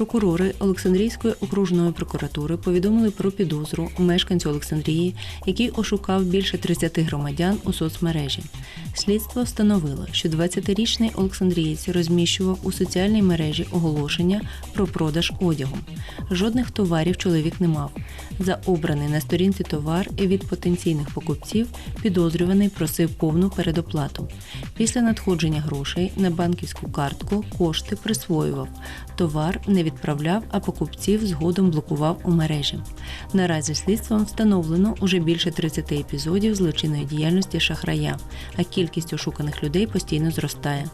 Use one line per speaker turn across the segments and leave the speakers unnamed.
Прокурори Олександрійської окружної прокуратури повідомили про підозру мешканцю Олександрії, який ошукав більше 30 громадян у соцмережі. Слідство встановило, що 20-річний Олександрієць розміщував у соціальній мережі оголошення про продаж одягу. Жодних товарів чоловік не мав. За обраний на сторінці товар від потенційних покупців підозрюваний просив повну передоплату. Після надходження грошей на банківську картку кошти присвоював. Товар не відправляв, а покупців згодом блокував у мережі. Наразі слідством встановлено уже більше 30 епізодів злочинної діяльності шахрая, а кількість ошуканих людей постійно зростає.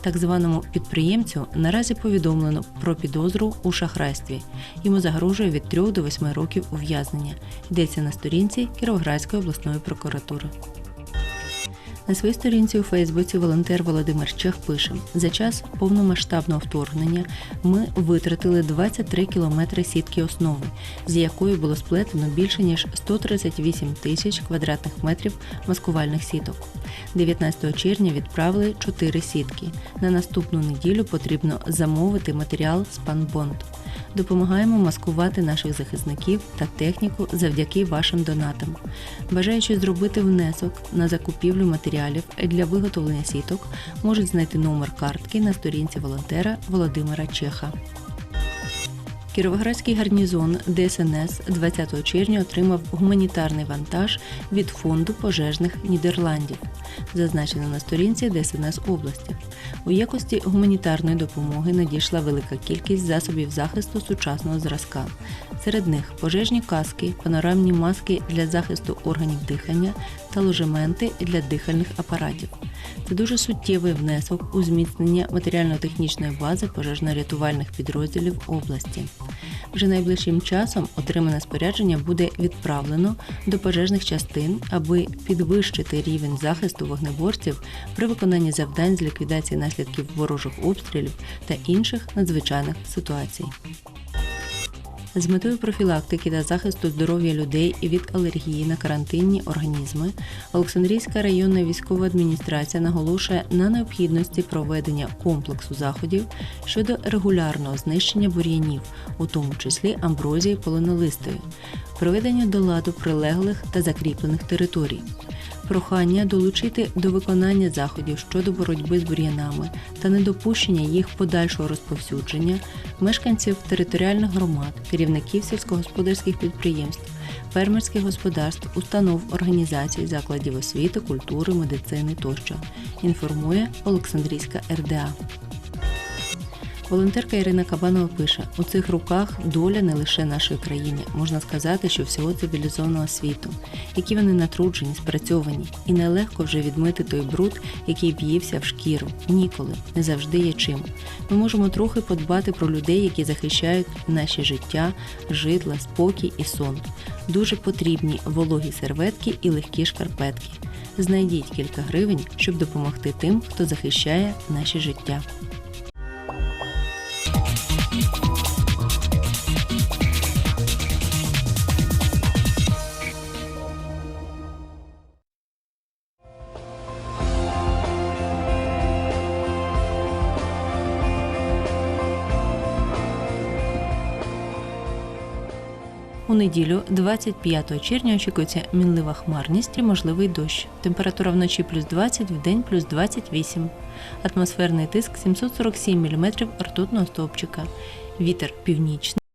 Так званому підприємцю наразі повідомлено про підозру у шахрайстві. Йому загрожує від 3 до 8 років ув'язнення. Йдеться на сторінці Кіровоградської обласної прокуратури. На своїй сторінці у Фейсбуці волонтер Володимир Чех пише: за час повномасштабного вторгнення ми витратили 23 кілометри сітки основи, з якої було сплетено більше ніж 138 тисяч квадратних метрів маскувальних сіток. 19 червня відправили 4 сітки. На наступну неділю потрібно замовити матеріал спанбонд. Допомагаємо маскувати наших захисників та техніку завдяки вашим донатам. Бажаючи зробити внесок на закупівлю матеріалів для виготовлення сіток, можуть знайти номер картки на сторінці волонтера Володимира Чеха. Кіровоградський гарнізон ДСНС 20 червня отримав гуманітарний вантаж від фонду пожежних Нідерландів, зазначено на сторінці ДСНС області. У якості гуманітарної допомоги надійшла велика кількість засобів захисту сучасного зразка. Серед них пожежні каски, панорамні маски для захисту органів дихання та ложементи для дихальних апаратів. Це дуже суттєвий внесок у зміцнення матеріально-технічної бази пожежно-рятувальних підрозділів області. Вже найближчим часом отримане спорядження буде відправлено до пожежних частин, аби підвищити рівень захисту вогнеборців при виконанні завдань з ліквідації наслідків ворожих обстрілів та інших надзвичайних ситуацій. З метою профілактики та захисту здоров'я людей від алергії на карантинні організми Олександрійська районна військова адміністрація наголошує на необхідності проведення комплексу заходів щодо регулярного знищення бур'янів, у тому числі амброзії полонолистої, приведення до ладу прилеглих та закріплених територій. Прохання долучити до виконання заходів щодо боротьби з бур'янами та недопущення їх подальшого розповсюдження мешканців територіальних громад, керівників сільськогосподарських підприємств, фермерських господарств, установ, організацій, закладів освіти, культури, медицини тощо. Інформує Олександрійська РДА. Волонтерка Ірина Кабанова пише: у цих руках доля не лише нашої країни, можна сказати, що всього цивілізованого світу, які вони натруджені, спрацьовані, і нелегко вже відмити той бруд, який в'ївся в шкіру. Ніколи не завжди є чим. Ми можемо трохи подбати про людей, які захищають наші життя, житла, спокій і сон. Дуже потрібні вологі серветки і легкі шкарпетки. Знайдіть кілька гривень, щоб допомогти тим, хто захищає наші життя. Bye. У неділю, 25 червня, очікується мінлива хмарність і можливий дощ. Температура вночі плюс 20, в плюс 28. Атмосферний тиск 747 мм ртутного стовпчика. Вітер північний.